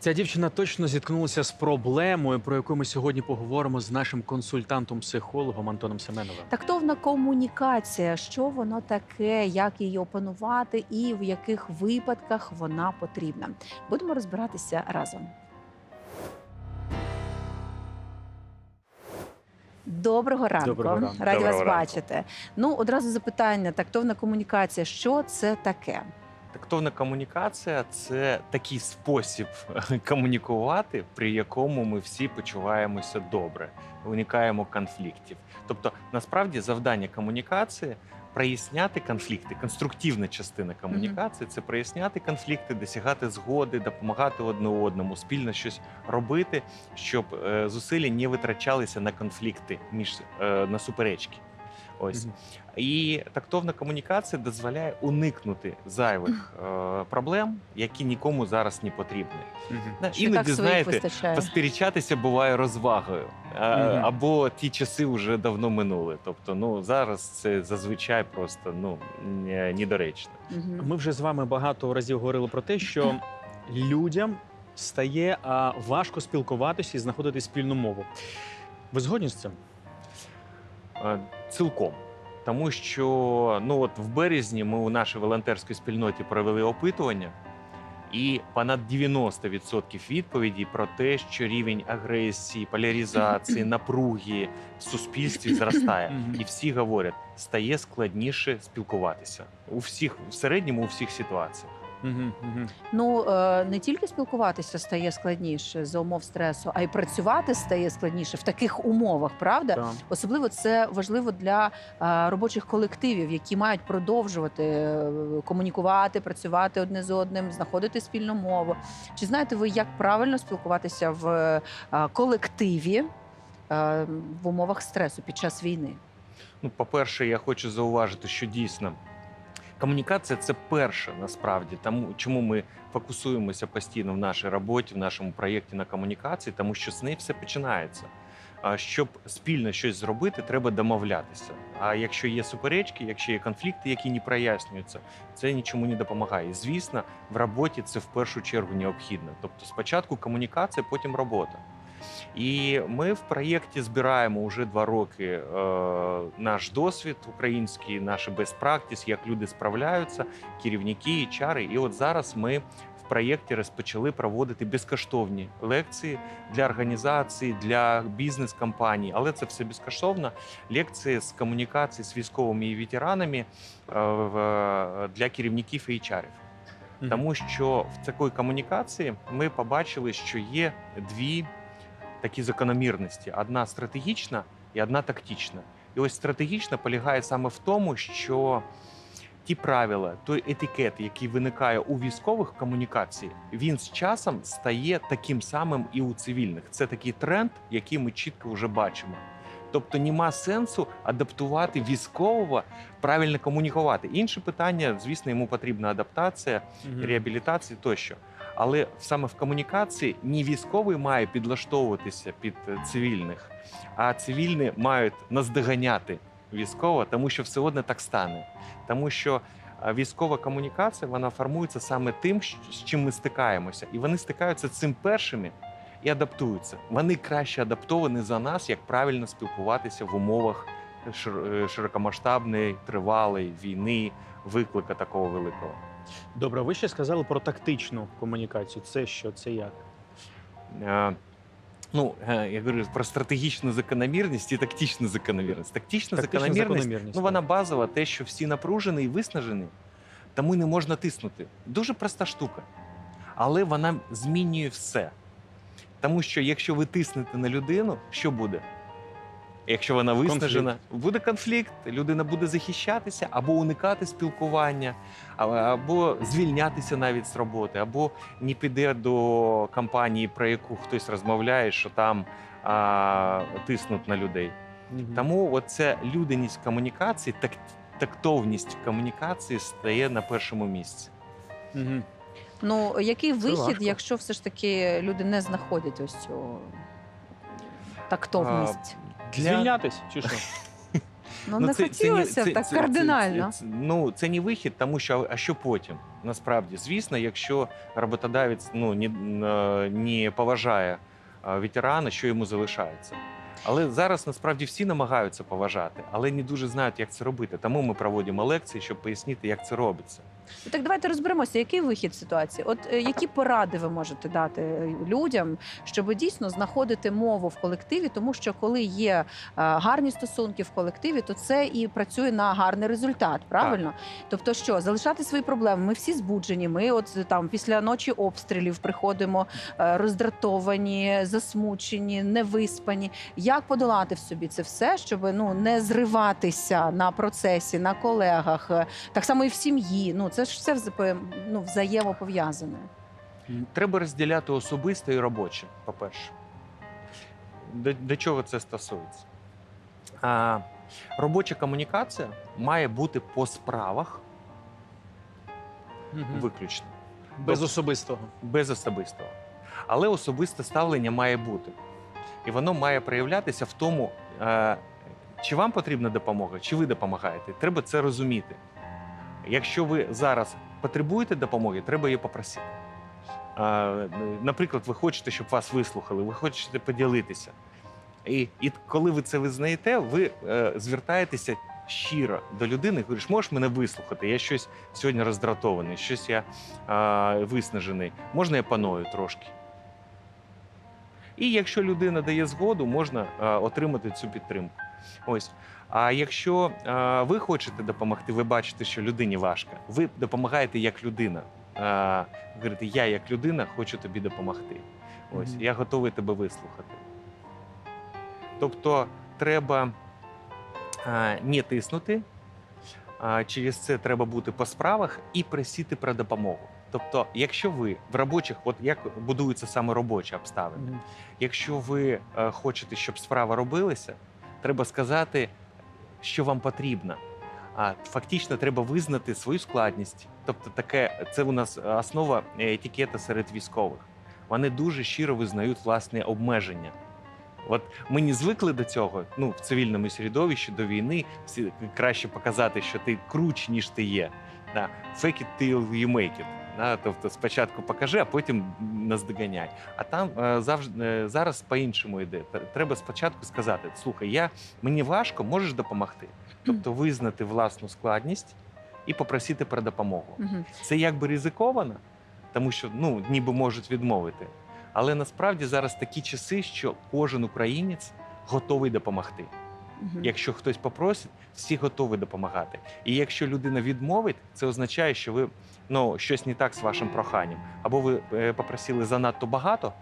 Ця дівчина точно зіткнулася з проблемою, про яку ми сьогодні поговоримо з нашим консультантом-психологом Антоном Семеновим. Тактовна комунікація, що воно таке, як її опанувати і в яких випадках вона потрібна. Будемо розбиратися разом. Доброго ранку. Доброго ранку. Раді Доброго вас ранку. бачити. Ну, одразу запитання: тактовна комунікація, що це таке? Тактовна комунікація це такий спосіб комунікувати, при якому ми всі почуваємося добре, уникаємо конфліктів. Тобто, насправді, завдання комунікації проясняти конфлікти. Конструктивна частина комунікації це проясняти конфлікти, досягати згоди, допомагати одне одному, спільно щось робити, щоб е, зусилля не витрачалися на конфлікти між е, на суперечки. Ось. Мгм. І тактовна комунікація дозволяє уникнути зайвих е, проблем, які нікому зараз не потрібні. Так Іноді, знаєте, вистачає? посперечатися буває розвагою, а, Мгм. або ті часи вже давно минули. Тобто, ну зараз це зазвичай просто ну не- недоречно. Мгм. Ми вже з вами багато разів говорили про те, що людям стає а, важко спілкуватися і знаходити спільну мову. Ви згодні з цим? Е, Цілком. Тому що ну от в березні ми у нашій волонтерській спільноті провели опитування, і понад 90% відповідей про те, що рівень агресії, поляризації, напруги в суспільстві зростає. І всі говорять, стає складніше спілкуватися у всіх в середньому у всіх ситуаціях. Ну е, не тільки спілкуватися стає складніше за умов стресу, а й працювати стає складніше в таких умовах, правда? Так. Особливо це важливо для е, робочих колективів, які мають продовжувати е, комунікувати, працювати одне з одним, знаходити спільну мову. Чи знаєте ви, як правильно спілкуватися в колективі в умовах стресу під час війни? Ну, по-перше, я хочу зауважити, що дійсно комунікація це перше насправді. Тому чому ми фокусуємося постійно в нашій роботі, в нашому проєкті на комунікації, тому що з неї все починається. Щоб спільно щось зробити, треба домовлятися. А якщо є суперечки, якщо є конфлікти, які не прояснюються, це нічому не допомагає. Звісно, в роботі це в першу чергу необхідно. Тобто, спочатку комунікація, потім робота. І ми в проєкті збираємо вже два роки е, наш досвід український, наші best practice, як люди справляються, керівники, чари. І от зараз ми в проєкті розпочали проводити безкоштовні лекції для організацій, для бізнес-компаній, але це все безкоштовно. Лекції з комунікації з військовими і ветеранами в- для керівників і чарів. Тому що в такій комунікації ми побачили, що є дві такі закономірності: одна стратегічна і одна тактична. І ось стратегічна полягає саме в тому, що ті правила, той етикет, який виникає у військових комунікацій, він з часом стає таким самим і у цивільних. Це такий тренд, який ми чітко вже бачимо. Тобто нема сенсу адаптувати військового, правильно комунікувати. Інше питання, звісно, йому потрібна адаптація, Мгм. реабілітації тощо. Але саме в комунікації не військовий має підлаштовуватися під е, цивільних, а цивільні мають наздоганяти військового, тому що все одно так стане. Тому що е, військова комунікація вона формується саме тим, з чим ми стикаємося, і вони стикаються цим першими і адаптуються. Вони краще адаптовані за нас, як правильно спілкуватися в умовах е, широкомасштабної, тривалої війни, виклика такого великого. Добре, ви ще сказали про тактичну комунікацію. Це що? Це як? Е, Ну, е, я говорю про стратегічну закономірність і тактичну закономірність. Тактична, Тактична закономірність, закономірність, ну вона базова, те, що всі напружені і виснажені, тому не можна тиснути. Дуже проста штука. Але вона змінює все. Тому що якщо ви тиснете на людину, що буде? Якщо вона виснажена, буде конфлікт, людина буде захищатися або уникати спілкування, або звільнятися навіть з роботи, або не піде до компанії, про яку хтось розмовляє, що там а, тиснуть на людей. Мгм. Тому оця людяність комунікації, так, тактовність комунікації стає на першому місці. Мгм. Ну який вихід, важко. якщо все ж таки люди не знаходять ось цю тактовність? Для... Звільнятись чи що? Ну, не хотілося б так кардинально. Це, це, ну, це не вихід, тому що а що потім? Насправді, звісно, якщо роботодавець ну, не, не поважає а, ветерана, що йому залишається. Але зараз насправді всі намагаються поважати, але не дуже знають, як це робити. Тому ми проводимо лекції, щоб пояснити, як це робиться. Ну, Так давайте розберемося, який вихід з ситуації. От е, які поради ви можете дати е, людям, щоб дійсно знаходити мову в колективі, тому що коли є е, гарні стосунки в колективі, то це і працює на гарний результат, правильно? Тобто, що залишати свої проблеми. Ми всі збуджені. Ми, от там після ночі обстрілів, приходимо е, роздратовані, засмучені, невиспані. Як подолати в собі це все, щоб ну не зриватися на процесі, на колегах, е, так само і в сім'ї. Ну це ж все ну, взаємопов'язане. Треба розділяти особисте і робоче, по-перше. До, до чого це стосується? А, робоча комунікація має бути по справах Мгм. виключно, Без особистого. без особистого. Але особисте ставлення має бути. І воно має проявлятися в тому, е, чи вам потрібна допомога, чи ви допомагаєте. Треба це розуміти. Якщо ви зараз потребуєте допомоги, треба її попросити. Наприклад, ви хочете, щоб вас вислухали, ви хочете поділитися. І, і коли ви це визнаєте, ви е, звертаєтеся щиро до людини, говориш, можеш мене вислухати? Я щось сьогодні роздратований, щось я е, виснажений. Можна я паною трошки? І якщо людина дає згоду, можна е, отримати цю підтримку. Ось. А якщо е, ви хочете допомогти, ви бачите, що людині важко, ви допомагаєте як людина. Е, говорите, я як людина хочу тобі допомогти. Ось я готовий тебе вислухати. Тобто треба е, не тиснути, а через це треба бути по справах і просити про допомогу. Тобто, якщо ви в робочих, от як будуються саме робочі обставини, якщо ви е, хочете, щоб справа робилася, треба сказати, що вам потрібно. А фактично треба визнати свою складність. Тобто, таке це у нас основа етикета серед військових. Вони дуже щиро визнають власне обмеження. От ми не звикли до цього. Ну, в цивільному середовищі до війни всі краще показати, що ти круч, ніж ти є. Да. Fake it till you make it. Да? Тобто спочатку покажи, а потім наздоганяй. А там е, завжди е, зараз по-іншому йде. Треба спочатку сказати: слухай, я мені важко, можеш допомогти. Тобто визнати власну складність і попросити про допомогу. Це якби ризиковано, тому що ну ніби можуть відмовити. Але насправді зараз такі часи, що кожен українець готовий допомогти. Мгм. Якщо хтось попросить, всі готові допомагати. І якщо людина відмовить, це означає, що ви ну щось не так з вашим проханням. Або ви е, попросили занадто багато,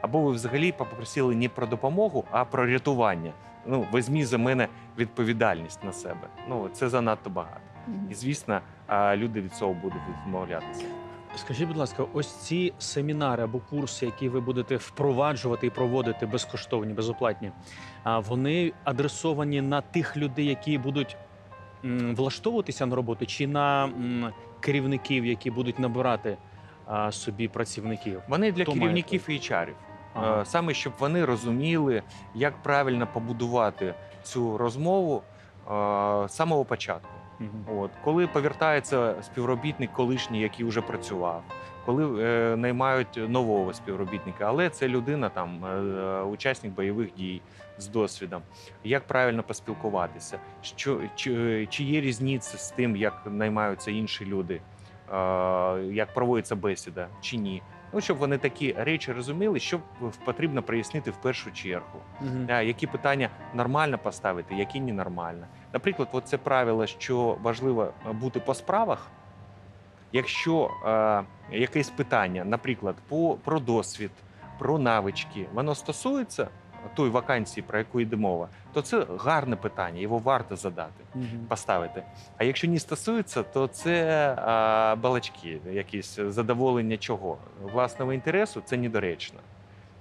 або ви взагалі попросили не про допомогу, а про рятування. Ну, візьмі за мене відповідальність на себе. Ну це занадто багато. Мгм. І звісно, люди від цього будуть відмовлятися. Скажіть, будь ласка, ось ці семінари або курси, які ви будете впроваджувати і проводити безкоштовні, безоплатні, вони адресовані на тих людей, які будуть влаштовуватися на роботу, чи на керівників, які будуть набирати собі працівників? Вони для Хто має керівників і HR. Ага. Е, Саме щоб вони розуміли, як правильно побудувати цю розмову е, з самого початку. Мгм. От коли повертається співробітник колишній, який вже працював, коли е, наймають нового співробітника, але це людина там, е, учасник бойових дій з досвідом. Як правильно поспілкуватися? Що чи, чи є різниця з тим, як наймаються інші люди, е, як проводиться бесіда, чи ні? Ну, щоб вони такі речі розуміли, що потрібно прояснити в першу чергу. Е, Які питання нормально поставити, які ненормально. Наприклад, от це правило, що важливо е, бути по справах. Якщо е, якесь питання, наприклад, по, про досвід, про навички, воно стосується тої вакансії, про яку йде мова, то це гарне питання, його варто задати, Мгм. поставити. А якщо не стосується, то це е, балачки, якісь задоволення чого? Власного інтересу це недоречно.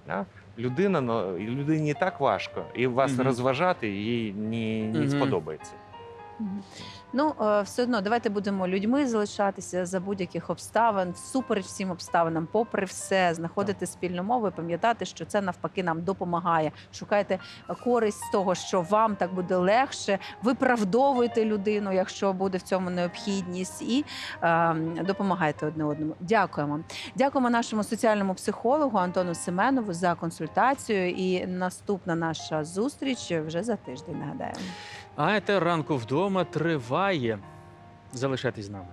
Да? Людина, ну, людині і так важко, і вас Мгм. розважати їй не, не -hmm. сподобається. Ну, е, все одно, давайте будемо людьми залишатися за будь-яких обставин, супереч всім обставинам, попри все, знаходити спільну мову і пам'ятати, що це навпаки нам допомагає. Шукайте користь з того, що вам так буде легше. Виправдовуйте людину, якщо буде в цьому необхідність, і е, допомагайте одне одному. Дякуємо. Дякуємо нашому соціальному психологу Антону Семенову за консультацію. І наступна наша зустріч вже за тиждень. Нагадаємо. А етер ранку вдома триває. Залишайтесь з нами.